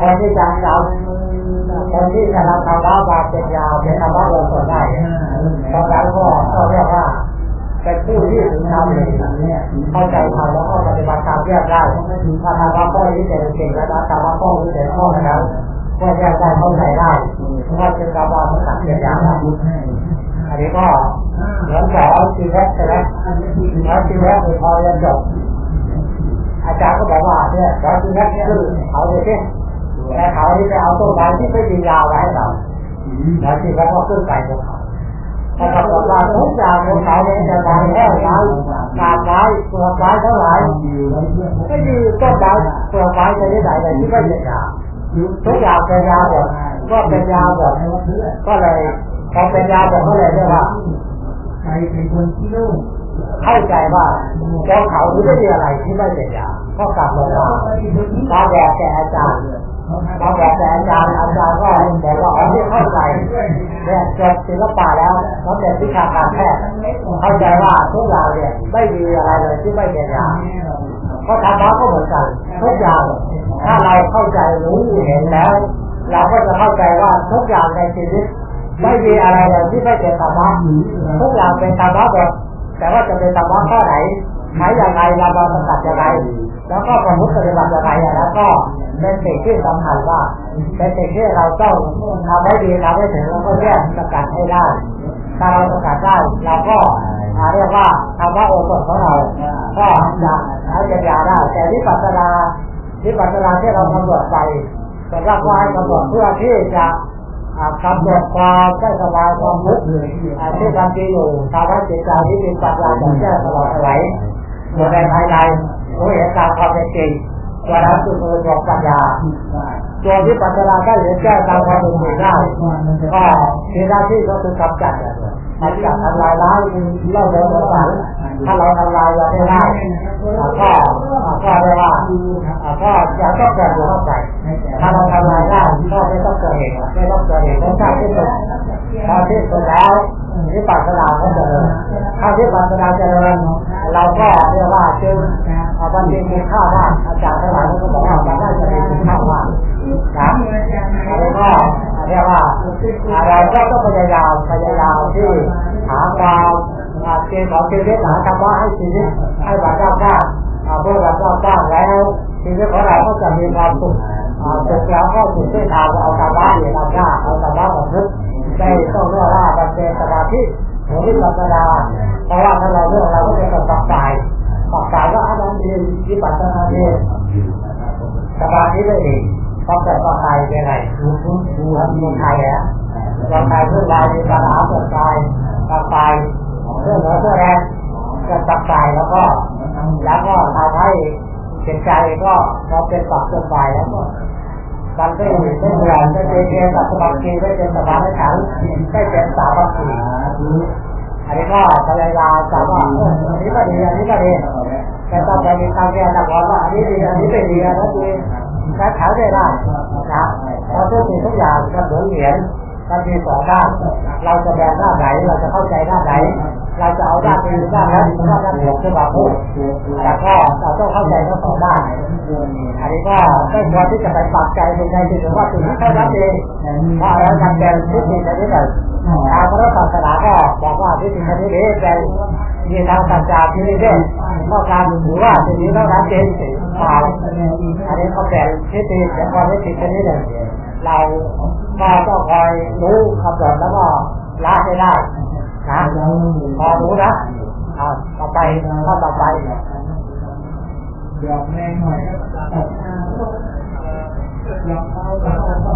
คนที่จะจำคนที่จะรับคำว่าบาดเป็นยาวเป็นคำว่าลงตัวได้ตอนนั้นก็ก็เรียกว่าเป็นผู้ที่ถึงทำเลยเข้าใจทำแล้วก็ปฏิบัติตามเรียบได้ถ้าทำว่าข้อนี้เก่งแล้วนะทำว่าข้อนี้เก่งข้อแล้วก็แยกได้เข้าใจได้ว่าเป็นคำว่าภาษาเรียยางอันนี้ก็เหมือนสอนชีวิตใช่ไหมแล้วชีวิตพอเรียนจบอาจารย์ก็บอกว่าเนี่ยสอนชีวิตคือเขาเลยที่ย แต่เขาที่ไปเอาต้นไม้ที่ไม่มียาวไว้ให้เราแล้วชีวิตก็ขึ้นไปบนเขาถ้าเราบอกว่าทุกอย่างบนเขาเนี่ยจะได้แค่ไม้กาบไม้ตัวไม้เท่าไหร่ไม่มีต้นไม้ตัวไม้จะได้ไหนเลยที่ไม่เป็นยาทุกอย่างเป็นยาวหมดก็เป็นยาวหมดก็เลยพอเป็นยาวหมดก็เลยเรียกว่าใครเป็นคนที่โลกเข้าใจว่าเจ้าเขาหรือไม่มีอะไรที่ไม่เป็นยาก็กลับลงมามาบอกแกอาจารย์ มาบอกแกอาจารย์อาจารย์ก็บอกว่าอ๋อที่เข้าใจเนี่ยจบศิลปะแล้วแล้วเด็กวิชาการแพทย์เข้าใจว่าทุกอย่างเนี่ยไม่มีอะไรเลยที่ไม่เป็นยาเพราะธรรมะก็เหมือนกันทุกอย่างถ้าเราเข้าใจรู้เห็นแล้ว เราก็จะเข้าใจว่าทุกอย่างในชีวิตไม่มีอะไรเลยที่ไม่เป็นธรรมะทุกอย่างเป็นธรรมะหมดแต่ว่าจะเป็นธรรมะข้อไหนใช้อย่างไรเรามาสกัดอย่างไรแล้วก็ประมุขปฏิบัติอย่างไรแล้วก็ เป็นสิ่งที่สำคัญว่าเป็นสิ่งที่เราต้องทำให้ดีทำให้ถึงแล้วก็แยกสกัดให้ได้ถ้าเราสกัดได้เราก็เรียกว่าธรรมะโอสถของเราก็จะใช้ปัญญาได้ แต่ที่ปัจจนาที่ปัจจนาที่เรากำหนดไปสำหรับว่าให้กำหนดเพื่อที่จะกำหนดความได้สบายความทุกข์ที่ทำดีอยู่ทำให้จิตใจที่มีปัญญาอย่างแจ้งตลอดไหลอยู่ในภายในรู้เห็นตามความเป็นจริง วันนั้นคือตัวของปัญญาตัวที่ปัญญาได้เห็นแจ้ตามความเป็นจริงได้ก็มีหน้าที่ก็คือกำจัดกำจัดทำลายล้างเล่าเดินต่างถ้าเราทำลายเราไม่ได้ก็ก็เรียกว่าก็จะต้องเกิดหัวใจถ้าเราทำลายได้ก็ไม่ต้องเกิดเหตุไม่ต้องเกิดเหตุเพราะถ้าที่สุดพอที่สุดแล้วที่ปัจจุบันก็เจริญถ้าที่ปัจจุบันเจริญเราก็เรียกว่าจึงวันนี้มีข้าวว่าาก็ต้องพยายามพยายามที่หาความเกณฑ์ของชีวิตหาธรรมะให้ชีวิตให้บรรดาบ้างเมื่อบรรดาบ้างแล้วชีวิตของเราก็จะมีความสุขสุขแล้วก็สุขที่ทางเอาธรรมะเรียนธรรมะเอาธรรมะมาพึกได้ต้องเรียกว่าบันเทิงสมาธิหรือวิปัสสนาเพราะว่าถ้าเราเรื่องเราก็เป็นคนตัดสายตัดสายก็อันนั้นดีวิปัสสนาดีสมาธิไม่ดีต้องแต่ต่อไปเป็นไงดูดูดูดูไทยอะ เราไทยเรื่องราวมีปัญหาเกิดตายตัดสายเรื่องเหนือเรื่องแรงจะตัดสายแล้วก็แล้วก็ทำให้จิตใจก็พอเป็นปักจนไปแล้วก็มันไม่ไม่เหมือนไม่เป็นเพียงแต่สมาธิไม่เป็นสมาธิขันไม่เป็นสามัคคีอันนี้ก็พยายามจะว่าอันนี้ก็ดีอันนี้ก็ดีแต่ต้องไปมีการแก้ต่ว่าอันนี้ดีอันนี้ไม่ดีนนั้นดีแค่ขายได้ได้นะเราะทุกสิ่งทุกอย่างจะเหมือนเหรียญ มันมีสองด้าน เราจะแบ่งด้านไหน เราจะเข้าใจด้านไหน เราจะเอาด้านนี้ด้านนั้นด้านนั้นหลบขึ้นมาพูดแต่ก็เราต้องเข้าใจทั้งสองด้านอันนี้ก็ไม่ควรที่จะไปปรับใจในใจถึงว่าถึงเท่านั้นเองเพราะแล้วการเป็นทิฏฐิชนิดหนึ่งทางพระศาสนาก็บอกว่าทิฏฐิชนิดนี้เป็นมีทางสัจจะที่เรียกเท่ากันหรือว่าสิ่งนี้เท่านั้นเองเปล่าอันนี้เขาเป็นทิฏฐิเป็นความทิฏฐิชนิดหนึ่ง เราก็ต้องคอยรู้คำสอนแล้วก็ละให้ได้นะพอรู้นะต่อไปข้อต่อไปหยอกแรงหน่อยก็ตัดหยอกเอาแล้วก็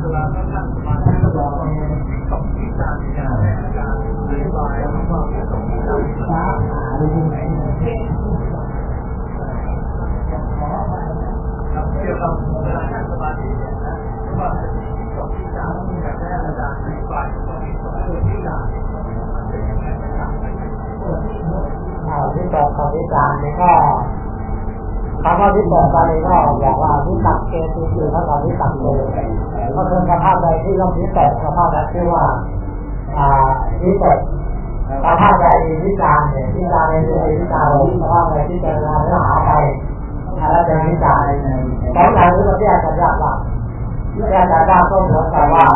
เวลาท่านทำมาท่านหยอกสองที่การการการอธิบายแล้วก็สองที่ารฟ้าหาดูที่ไห การนี่ก็คำว่าที่ตกตอนนี้ก็บอกว่าวิตักเกตุคือเท่ากับวิตักโลก็คือสภาพใดที่เราวิตกสภาพนั้นชื่อว่าอ่าวิตกสภาพใดวิจารเนี่ยวิจารในเรื่องวิจารณ์สภาพใดที่เจริญเนื้อหาไปแล้วเป็นวิจารสองอย่างนี้ก็แยกกันยากมาแยกกันยากก็เหมือนกับว่า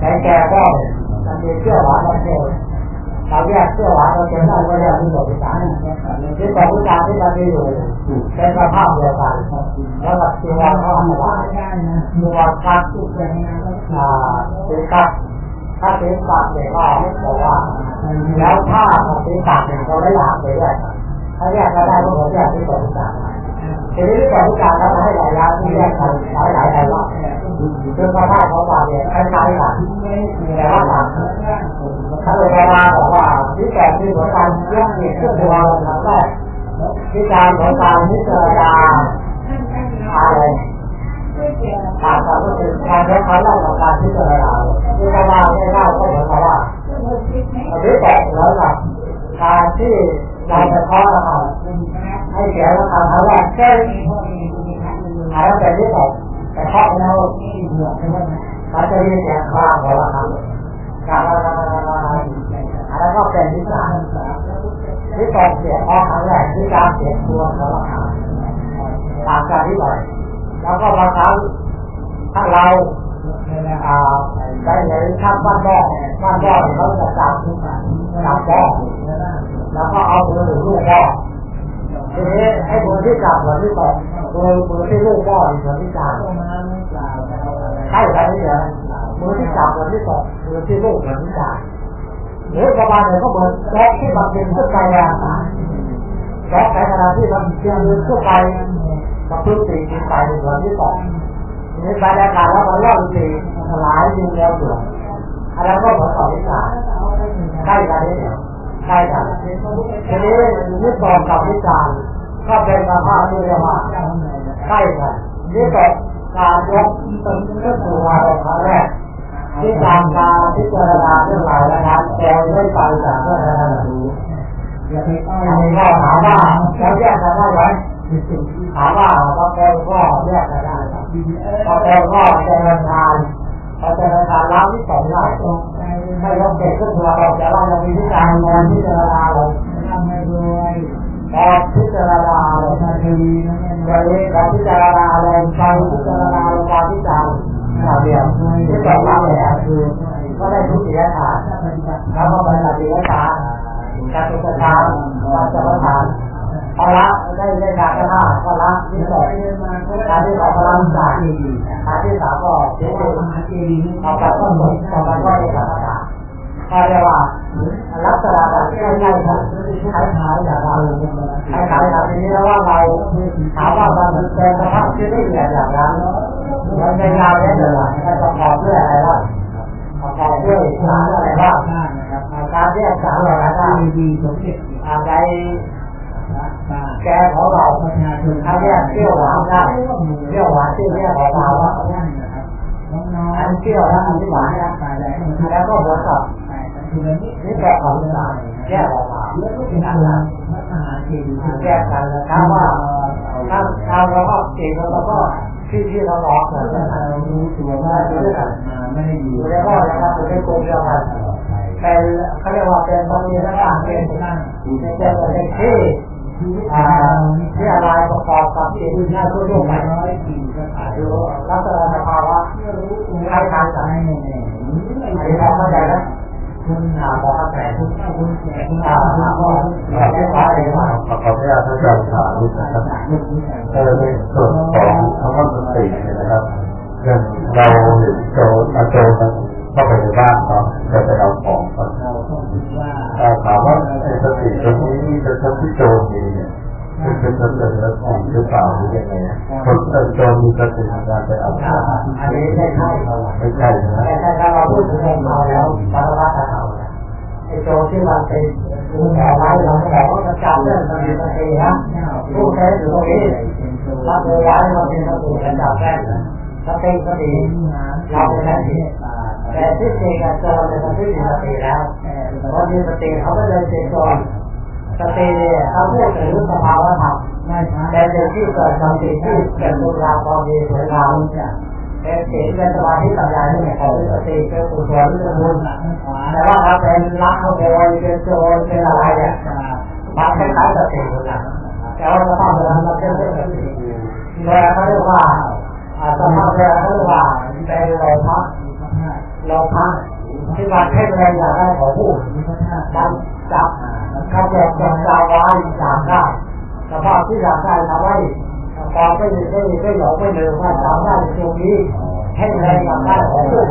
ในแก่ก็มันมีเชื่อหวามันเชื่อ เราแยกเชื่อหวานเราเชื่อได้ก็เรียกวิจารณ์ที่บอกวิจารที่มันมีอยู่เป็นสภาพเดียวกันแล้วก็ตัวก็อันตรายตัวคัดอ่าตัวคัดถ้าเป็นคัดเนี่ยก็บอกว่า แล้วถ้าเปฏิบัติเนี่ยเราได้หลากไปด้วยถ้าแยกก็ได้ก็แยกที่ปฏิบัติทีนี้ปฏิบัติแล้วให้หลายอย่างที่แยกกัน ของการพิจาราอะไรต่างกันก็คือการใช้คำเล่าของการพิจารณาที่เราว่าไม่เล่าก็เหมือนกับว่าหรือแต่แล้วลักการที่เราจะเคาะราคาให้เสียราคาเท่าไหร่แค่หาแต่ที่ตกแต่เคาะแล้วเขาจะมีเสียงคลางของราคาการราคาราคาแล้วก็เป็นที่สามที่ตกเสียงเคาะครั้งแรกที่การเสียตัวของราคา ต่างกันที่ไหนแล้วก็บางครั้งถ้าเราได้ในข้างบ้านบอกบ้านบอกเขาจะจับจับบอกแล้วก็เอามือลูกบอกทีนี้ไอ้มือที่จับมือที่ตกมือมือที่ลูกบอกอีกมือที่จับใช่ไหมนี่เหรอมือที่จับมือที่ตกมือที่ลูกมือที่จับหรือประมาณเนี่ยก็เหมือนแก๊ที่มันเป็นขึ้นไปแรงแก๊สในขณะที่มันเชื่อมขึ้นไป กับพื้นตีขึ้นไปเหมือนที่ตกนี่บรรยากาศแล้วมันเล่าจริงสลายยิงแล้วเสืออะไรก็เหมือนกับวิชาใกล้กันนี่ใกล้กันทีนี้นิสอนกับวิจารณ์ก็เป็นสภาพที่เรียกว่าใกล้กันนี่เป็นการยกตึงขึ้นตัวในครั้งแรกที่การการพิจารณาเรื่องราวนะครับแกไม่ไปจากเรื่องนั้นอันนี้ก็ถามว่าแล้วแยกกันได้ไหม ถามว่าเราแกก็แยกกันได้พอแปลก็เจริญทานพอเจริญทานแล้วที่สองได้ให้เราเก็บขึ้นมาเราจะว่าเรามีวิการนอนที่เจริญทานเราพอพิจารณาเลยวันนี้เราพิจารณาเลยไปพิจารณาลงมาพิจารณาเดียวที่สองแล้วเลยคือก็ได้ทุกเสิ่งทานแล้วก็เป็นปฏิบัติการการพิจารณาการจะประทาน พอละได้ได้การกระทำพอละที่สองการที่สองพลังใจการที่สามก็เชื่อเอาไปก็ตกต่อไปก็เอการก็เรียกว่าลักษณะแบบใกล้ๆกันคล้ายๆอย่างเราคล้ายๆแบบนี้แล้วว่าเราถามว่ามันเป็นสภาพที่ไม่เหมือนอย่างนั้นมันเป็นงานได้เลยมันประกอบด้วยอะไรบ้างประกอบด้วยสารอะไรบ้างการแยกสารอะไรบ้างอะไร แกของเราถ้าแยกเที่ยวหวานได้เที่ยวหวานที่เรียกของเราว่าอันเที่ยวแล้วอันที่หวานนะแล้วก็เหมือนกับนี่แกของเราแยกออกมาแยกกันนะครับว่าถ้าถ้าเราก็เก่งเราก็ที่ที่เราบอกเหมือนกันรู้ตัวว่าด้วยกันอยู่ในห้องนะครับอยู่ในกลุ่มเดียวกันเป็นเขาเรียกว่าเป็นบางทีแล้วก็เป็นเป็นเป็นที่ ที่อะไรประกอบกับสิ่งที่น่าทั่วไปอยู่ลักษณะสภาวะคล้ายกันกันอันนี้เราเข้าใจนะคุณหาบอกเข้าใจคุณหาบอกไม่เข้าใจว่าขออนุญาตท่านอาจารย์ถามนิดนะครับเออในส่วนของคำว่าสติเนี่ยนะครับอย่างเราเห็นโจรอาโจรมา ตรงนี้จะทำที่โจรมีเนี่ยมันเป็นสติแล้วอ่อนหรือเปล่าหรือยังไงคนเอ่อโจรมีสติในการไปเอาอันนี้ไม่ใช่เราไม่ใช่นะแต่ถ้าเราพูดถึงเราแล้วสารวัตรเราไอ้โจที่มันเป็นผู้แก่ไว้เราก็บอกว่าจะจับเรื่องสติสตินะผู้ใช้อยู่ตรงนี้รับเวลาเราเป็นสติกันจับได้สติสติเราเป็นสติแต่ที่จริงกับโจรเนี่ยมันไม่มีสติแล้วเพราะมีสติเขาไม่เลยเป็นโจร สติเนี่ยเขาพูดถึงสภาวะธรรมแต่เดี๋ยวที่เกิดสติที่เกิดตุลาความดีสวยงามเป็นศีลเป็นสมาธิปัญญาที่เนี่ยเขาเป็นสติเป็นกุศลเป็นบุญแต่ว่าถ้าเป็นรักขโมยเป็นโจรเป็นอะไรเนี่ยมันคล้ายๆสติเหมือนกันแต่ว่าสภาพนั้นมันเป็นเรื่องสติเรือเขาเรียกว่าอาสภาพเรือเขาเรียกว่าเป็นโลภะโลภะที่มาเพ่งแรงอยากได้ของผู้มันจับ เขาแจกแจงดาวไว้อยากได้สภาพที่อยากได้ทำให้ตอนไม่ไม่ไม่หลงไม่เลืมว่าจำได้ตรงนี้เพ่งแรงอยากได้ของผู้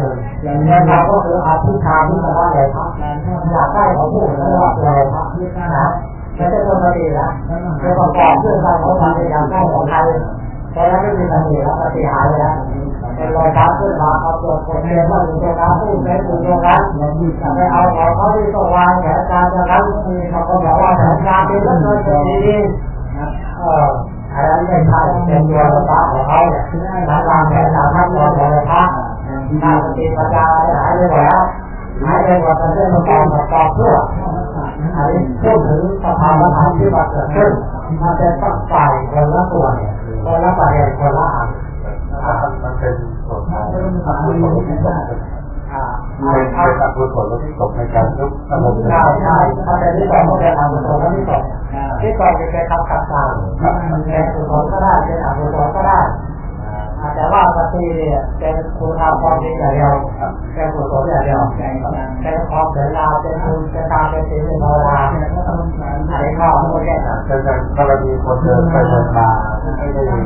อย่างนี้เราก็คืออาธิชาที่มาว่าเลยครับอยากได้ของผู้แล้วว่าเลยครับนะไม่ใช่คนดีนะเป็นประกอบเรื่องการของทำในอยากได้ของใครแต่แล้วไม่มีสติแล้วสติหายไปแล้ว เป็นรอยเท้าขึ้นมาเอาตัวคนเรียนว่าอยู่ตรงนั้นผู้ใช้อยู่ตรงนั้นไปเอาของเขาที่ต้องวางแผนการจะนั้นเขาก็บอกว่าแผนการเป็นเรื่องเงินเป็นดีเอออันนั้นไม่ใช่เป็นตัวรถของเขาเนี่ยการวางแผนการทั้งหมดของพระถ้าสติปัญญาหายไปหมดแล้วหายไปหมดเป็นเรื่องประกอบประกอบเพื่ออันนี้พูดถึงสภาวะธรรมที่มาเกิดขึ้นมันจะต้องฝ่ายคนละส่วนคนละประเด็นคนละอันมัน เป็นส่วนของอกุศลที่ตกอ่าเป็นเป็นอกุศลที่ตกในการยุบอารมณ์ใช่ใช่ถ้าเป็นที่สองก็เป็นอกุศลที่สองที่สองจะเป็นคำขัดต่างเป็นกุศลก็ได้เป็นอกุศลก็ได้แต่ว่าปฏิเนี่ยเป็นคุณธรรมความดีอย่างเดียวเป็นกุศลอย่างเดียวเป็นความเสียราเป็นคุณเป็นตาเป็นศีลเป็นภาวนาอันนี้ก็ไม่แก่นะเป็นอย่างกรณีคนเดินไปเดินมาไม่ได้ไม่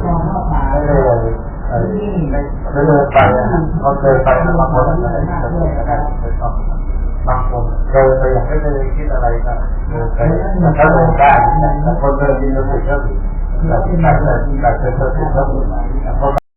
ได้ เลยไม่เคยไปเขาเคยไปบางคนอาจจะไม่ได้ก็ได้บางคนเคยไปอยางไม่เคยคิดอะไรก็เดินไปก็เดินได้แต่คนเดินมีสติก็มีแต่ที่แต่แต่แต่เป็นสติก็มี